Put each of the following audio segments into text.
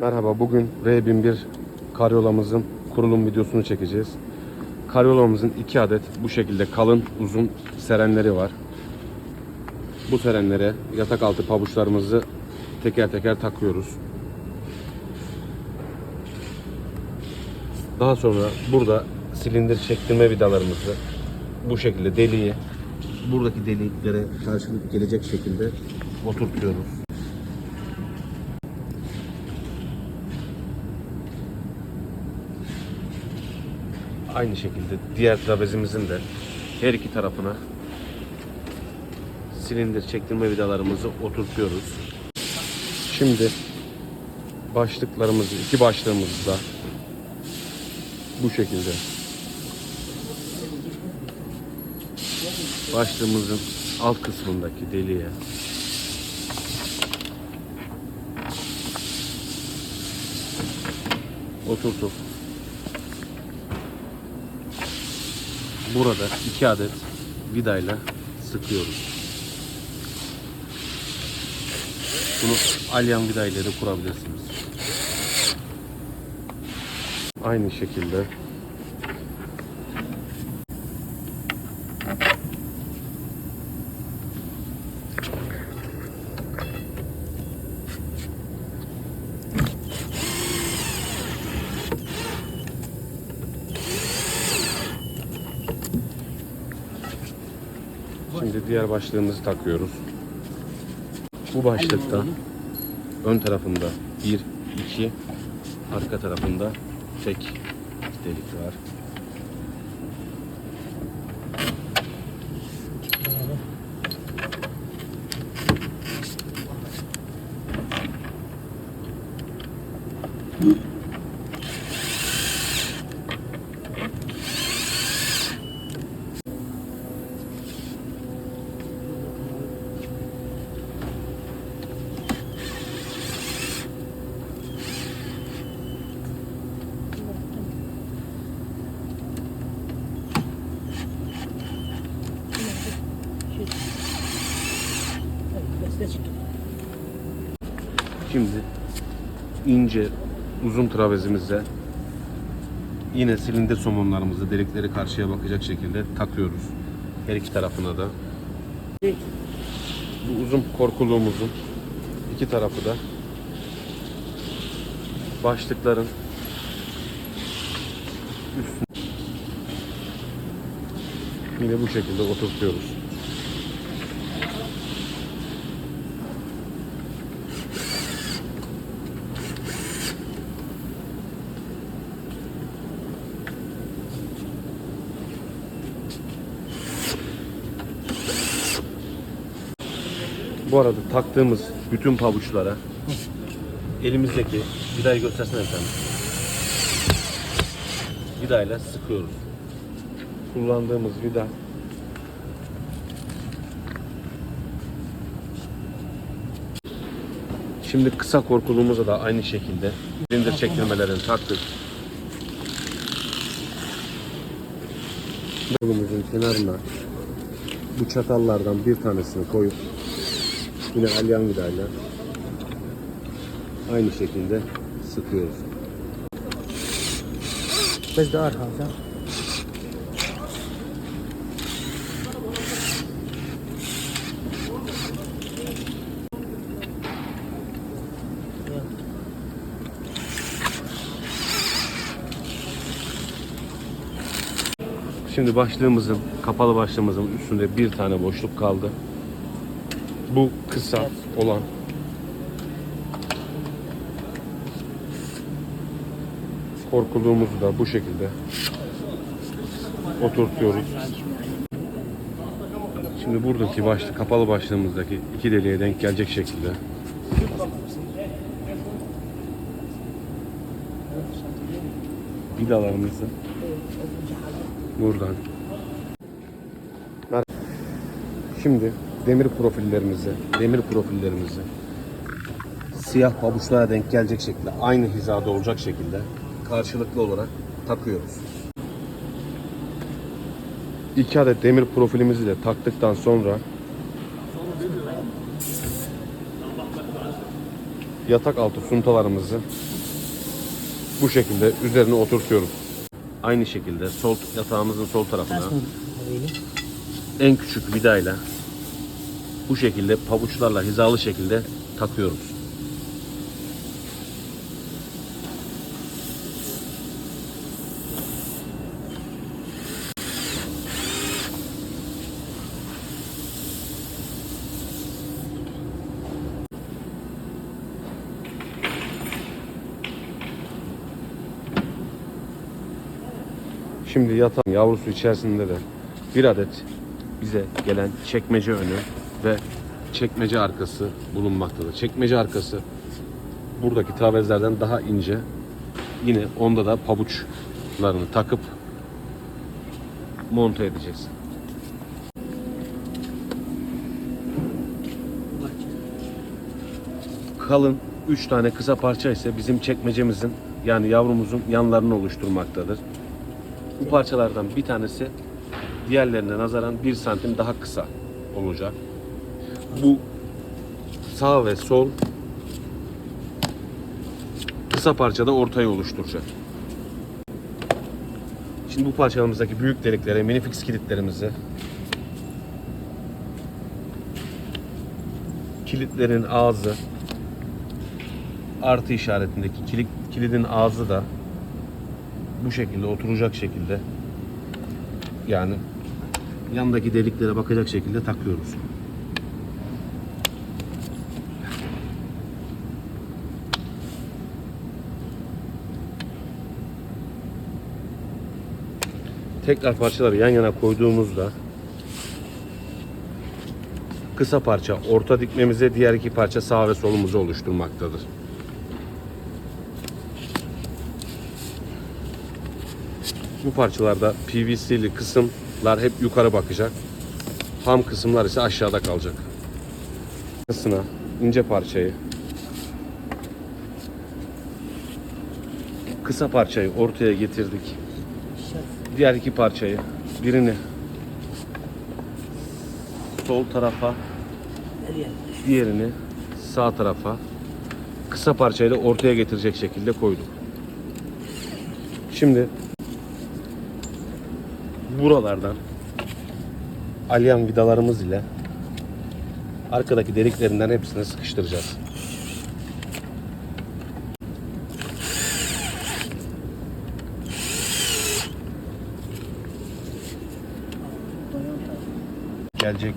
Merhaba, bugün R1001 karyolamızın kurulum videosunu çekeceğiz. Karyolamızın iki adet bu şekilde kalın uzun serenleri var. Bu serenlere yatak altı pabuçlarımızı teker teker takıyoruz. Daha sonra burada silindir çektirme vidalarımızı bu şekilde deliğe buradaki deliklere karşılık gelecek şekilde oturtuyoruz. Aynı şekilde diğer trapezimizin de her iki tarafına silindir çektirme vidalarımızı oturtuyoruz. Şimdi başlıklarımızı, iki başlığımızı da bu şekilde. Başlığımızın alt kısmındaki deliğe. Oturtup burada iki adet vidayla sıkıyoruz. Bunu alyan vida ile kurabilirsiniz. Aynı şekilde Şimdi diğer başlığımızı takıyoruz. Bu başlıkta ön tarafında bir, iki, arka tarafında tek delik var. Şimdi ince uzun travezimizle yine silindir somunlarımızı delikleri karşıya bakacak şekilde takıyoruz. Her iki tarafına da. Bu uzun korkuluğumuzun iki tarafı da başlıkların üstüne yine bu şekilde oturtuyoruz. Bu arada taktığımız bütün pabuçlara elimizdeki vidayı göstersene efendim. Vidayla sıkıyoruz. Kullandığımız vida Şimdi kısa korkuluğumuza da aynı şekilde silindir çektirmelerini taktık. Kolumuzun kenarına bu çatallardan bir tanesini koyup Yine alyan vidayla aynı şekilde sıkıyoruz. Biz daha arkamızda. Şimdi başlığımızın, kapalı başlığımızın üstünde bir tane boşluk kaldı. Bu kısa olan. Korkuluğumuzu da bu şekilde oturtuyoruz. Şimdi buradaki başlık, kapalı başlığımızdaki iki deliğe denk gelecek şekilde. Vidalarımızı buradan. Şimdi demir profillerimizi, demir profillerimizi siyah pabuçlara denk gelecek şekilde, aynı hizada olacak şekilde karşılıklı olarak takıyoruz. İki adet demir profilimizi de taktıktan sonra yatak altı suntalarımızı bu şekilde üzerine oturtuyoruz. Aynı şekilde sol yatağımızın sol tarafına en küçük vidayla bu şekilde pabuçlarla hizalı şekilde takıyoruz. Şimdi yatağın yavrusu içerisinde de bir adet bize gelen çekmece önü ve çekmece arkası bulunmaktadır. Çekmece arkası buradaki tavezlerden daha ince. Yine onda da pabuçlarını takıp monte edeceğiz. Kalın 3 tane kısa parça ise bizim çekmecemizin yani yavrumuzun yanlarını oluşturmaktadır. Bu parçalardan bir tanesi diğerlerine nazaran 1 santim daha kısa olacak. Bu sağ ve sol kısa parçada ortayı oluşturacak. Şimdi bu parçalarımızdaki büyük deliklere minifix kilitlerimizi kilitlerin ağzı artı işaretindeki kilit, kilidin ağzı da bu şekilde oturacak şekilde yani yandaki deliklere bakacak şekilde takıyoruz. Tekrar parçaları yan yana koyduğumuzda kısa parça orta dikmemize diğer iki parça sağ ve solumuzu oluşturmaktadır. Bu parçalarda PVC'li kısımlar hep yukarı bakacak. Ham kısımlar ise aşağıda kalacak. Arkasına ince parçayı kısa parçayı ortaya getirdik. Diğer iki parçayı birini sol tarafa diğerini sağ tarafa kısa parçayla ortaya getirecek şekilde koyduk. Şimdi buralardan alyan vidalarımız ile arkadaki deliklerinden hepsini sıkıştıracağız. Gelecek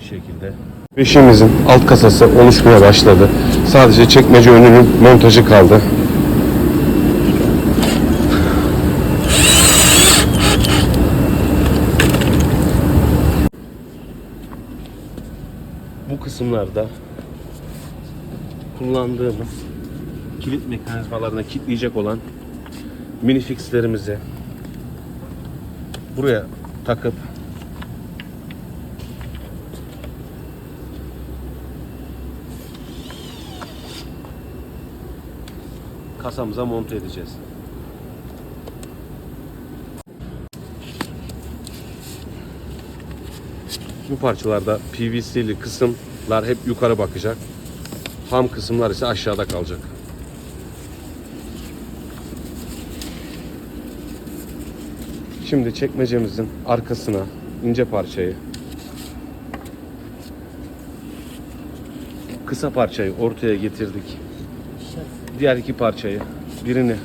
şekilde. Beşiğimizin alt kasası oluşmaya başladı. Sadece çekmece önünün montajı kaldı. bu kısımlarda kullandığımız kilit mekanizmalarına kilitleyecek olan minifixlerimizi buraya takıp kasamıza monte edeceğiz. Bu parçalarda PVC'li kısımlar hep yukarı bakacak. Ham kısımlar ise aşağıda kalacak. Şimdi çekmecemizin arkasına ince parçayı kısa parçayı ortaya getirdik. Diğer iki parçayı birini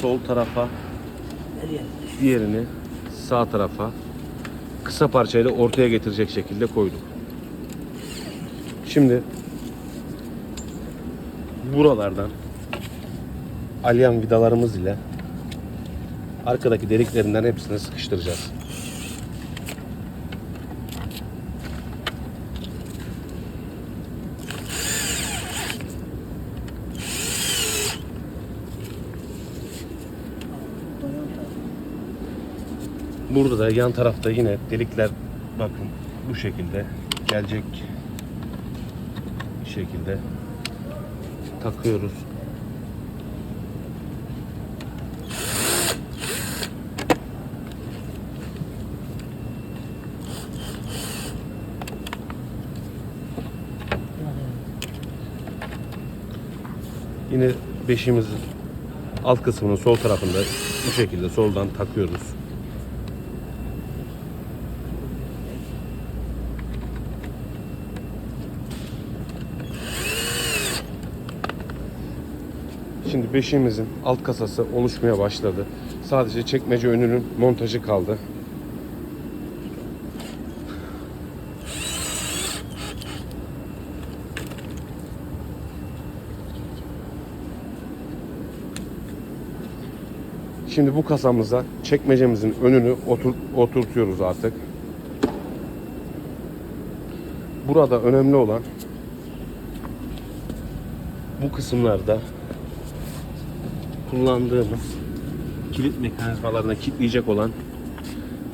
sol tarafa diğerini sağ tarafa kısa parçayla ortaya getirecek şekilde koyduk. Şimdi buralardan alyan vidalarımız ile arkadaki deliklerinden hepsini sıkıştıracağız. Burada da yan tarafta yine delikler bakın bu şekilde gelecek şekilde takıyoruz. Yine beşimizin alt kısmının sol tarafında bu şekilde soldan takıyoruz. Şimdi beşiğimizin alt kasası oluşmaya başladı. Sadece çekmece önünün montajı kaldı. Şimdi bu kasamıza çekmecemizin önünü otur, oturtuyoruz artık. Burada önemli olan bu kısımlarda kullandığımız kilit mekanizmalarına kilitleyecek olan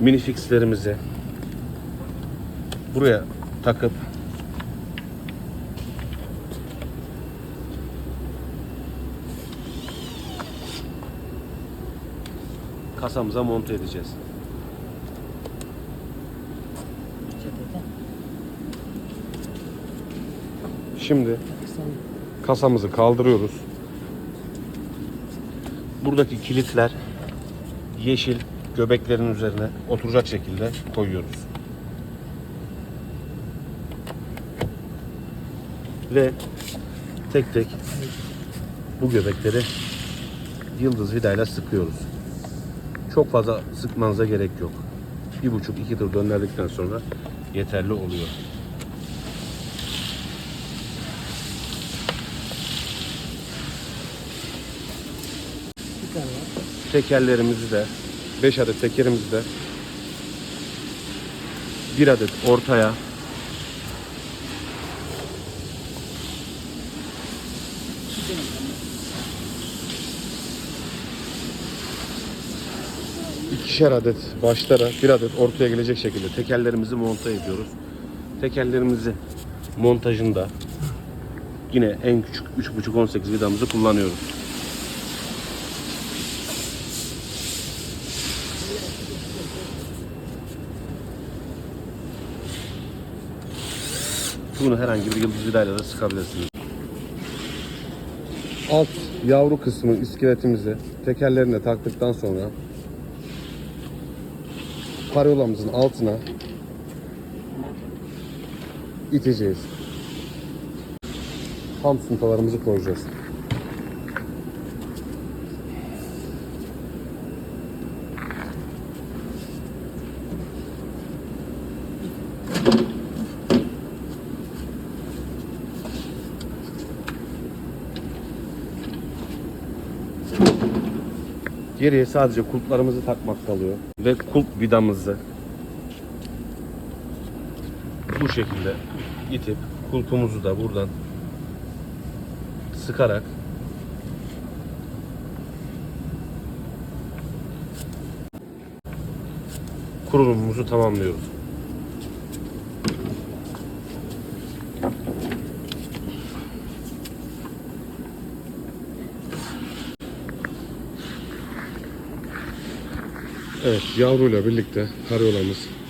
minifixlerimizi buraya takıp kasamıza monte edeceğiz. Şimdi kasamızı kaldırıyoruz. Buradaki kilitler yeşil göbeklerin üzerine oturacak şekilde koyuyoruz. Ve tek tek bu göbekleri yıldız vidayla sıkıyoruz. Çok fazla sıkmanıza gerek yok. Bir buçuk iki tur döndürdükten sonra yeterli oluyor. Bir tane var. Tekerlerimizi de 5 adet tekerimizi de bir adet ortaya ikişer adet başlara bir adet ortaya gelecek şekilde tekerlerimizi monte ediyoruz. Tekerlerimizi montajında yine en küçük 3.5-18 vidamızı kullanıyoruz. Bunu herhangi bir yıldız vidayla da sıkabilirsiniz. Alt yavru kısmı iskeletimizi tekerlerine taktıktan sonra karyolamızın altına iteceğiz. Tam suntalarımızı koyacağız. Geriye sadece kulplarımızı takmak kalıyor. Ve kulp vidamızı bu şekilde itip kulpumuzu da buradan sıkarak kurulumumuzu tamamlıyoruz. Evet yavruyla birlikte karyolamız